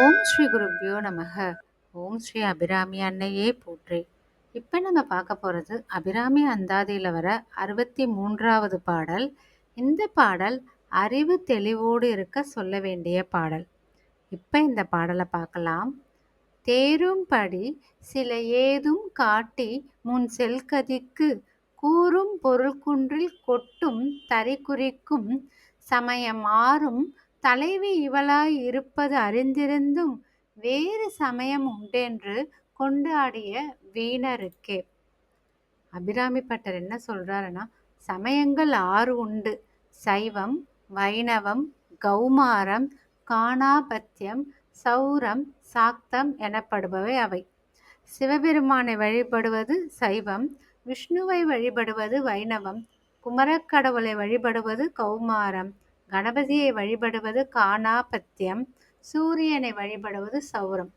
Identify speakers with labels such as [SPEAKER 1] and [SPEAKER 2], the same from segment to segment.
[SPEAKER 1] ஓம் ஸ்ரீ குருப்பியோ நமக. ஓம் ஸ்ரீ அபிராமி அன்னையே போற்றி. இப்போ நம்ம பார்க்க போகிறது அபிராமி அந்தாதியில் வர அறுபத்தி மூன்றாவது பாடல். இந்த பாடல் அறிவு தெளிவோடு இருக்க சொல்ல வேண்டிய பாடல். இப்போ இந்த பாடலை பார்க்கலாம். தேரும்படி சில ஏதும் காட்டி முன் செல்கதிக்கு கூறும் பொருள் குன்றில் கொட்டும் தறி குறிக்கும் சமயம் மாறும் தலைவி இவளாய் இருப்பது அறிந்திருந்தும் வேறு சமயம் உண்டென்று கொண்டாடிய வீணருக்கே. அபிராமி பட்டர் என்ன சொல்றாருன்னா சமயங்கள் ஆறு உண்டு. சைவம் வைணவம் கௌமாரம் காணாபத்தியம் சௌரம் சாக்தம் எனப்படுபவை அவை. சிவபெருமானை வழிபடுவது சைவம் விஷ்ணுவை வழிபடுவது வைணவம் குமரக்கடவுளை வழிபடுவது கௌமாரம் கணபதியை வழிபடுவது காணாபத்தியம் சூரியனை வழிபடுவது சௌரம்.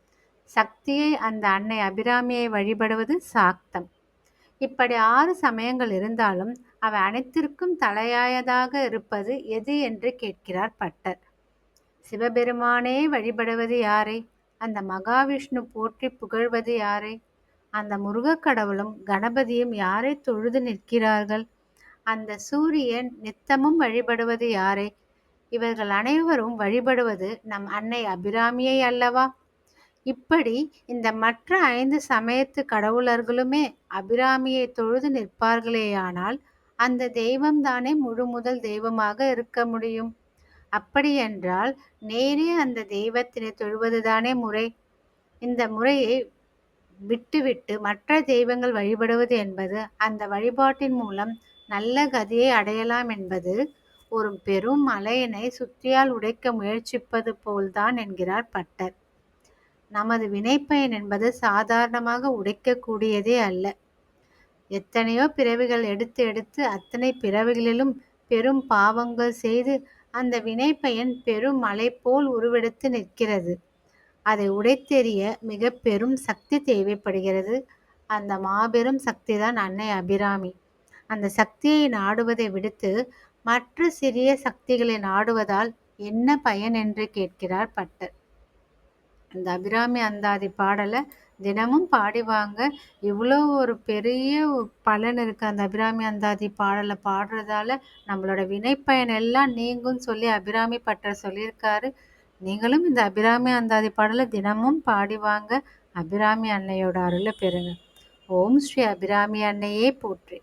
[SPEAKER 1] சக்தியை அந்த அன்னை அபிராமியை வழிபடுவது சாக்தம். இப்படி ஆறு சமயங்கள் இருந்தாலும் அவை அனைத்திற்கும் தலையாயதாக இருப்பது எது என்று கேட்கிறார் பட்டர். சிவபெருமானே வழிபடுவது யாரை? அந்த மகாவிஷ்ணு போற்றி புகழ்வது யாரை? அந்த முருகக் கடவுளும் கணபதியும் யாரை தொழுது நிற்கிறார்கள்? அந்த சூரியன் நித்தமும் வழிபடுவது யாரை? இவர்கள் அனைவரும் வழிபடுவது நம் அன்னை அபிராமியை அல்லவா? இப்படி இந்த மற்ற ஐந்து சமயத்து கடவுளர்களுமே அபிராமியை தொழுது நிற்பார்களேயானால் அந்த தெய்வம் தானே முழு முதல் தெய்வமாக இருக்க முடியும். அப்படியென்றால் நேரே அந்த தெய்வத்தினை தொழுவதுதானே முறை. இந்த முறையை விட்டுவிட்டு மற்ற தெய்வங்கள் வழிபடுவது என்பது அந்த வழிபாட்டின் மூலம் நல்ல கதியை அடையலாம் என்பது ஒரு பெரும் மலையினை சுத்தியால் உடைக்க முயற்சிப்பது போல்தான் என்கிறார் பட்டர். நமது வினைப்பயன் என்பது சாதாரணமாக உடைக்கக்கூடியதே அல்ல. எத்தனையோ பிறவிகள் எடுத்து எடுத்து அத்தனை பிறவிகளிலும் பெரும் பாவங்கள் செய்து அந்த வினைப்பயன் பெரும் மலை போல் உருவெடுத்து நிற்கிறது. அதை உடைத்தெறிய மிக பெரும் சக்தி தேவைப்படுகிறது. அந்த மாபெரும் சக்தி தான் அன்னை அபிராமி. அந்த சக்தியை நாடுவதை விடுத்து மற்ற சிறிய சக்திகளை நாடுவதால் என்ன பயன் என்று கேட்கிறார் பட்டர். இந்த அபிராமி அந்தாதி பாடலை தினமும் பாடிவாங்க இவ்வளோ ஒரு பெரிய பலன் இருக்குது அந்த அபிராமி அந்தாதி பாடலை பாடுறதால நம்மளோட வினைப்பயன் எல்லாம் நீங்கும் சொல்லி அபிராமி பட்டர் சொல்லியிருக்காரு. நீங்களும் இந்த அபிராமி அந்தாதி பாடலை தினமும் பாடிவாங்க அபிராமி அன்னையோட அருளை பெறுங்க. ஓம் ஸ்ரீ அபிராமி அன்னையே போற்றி.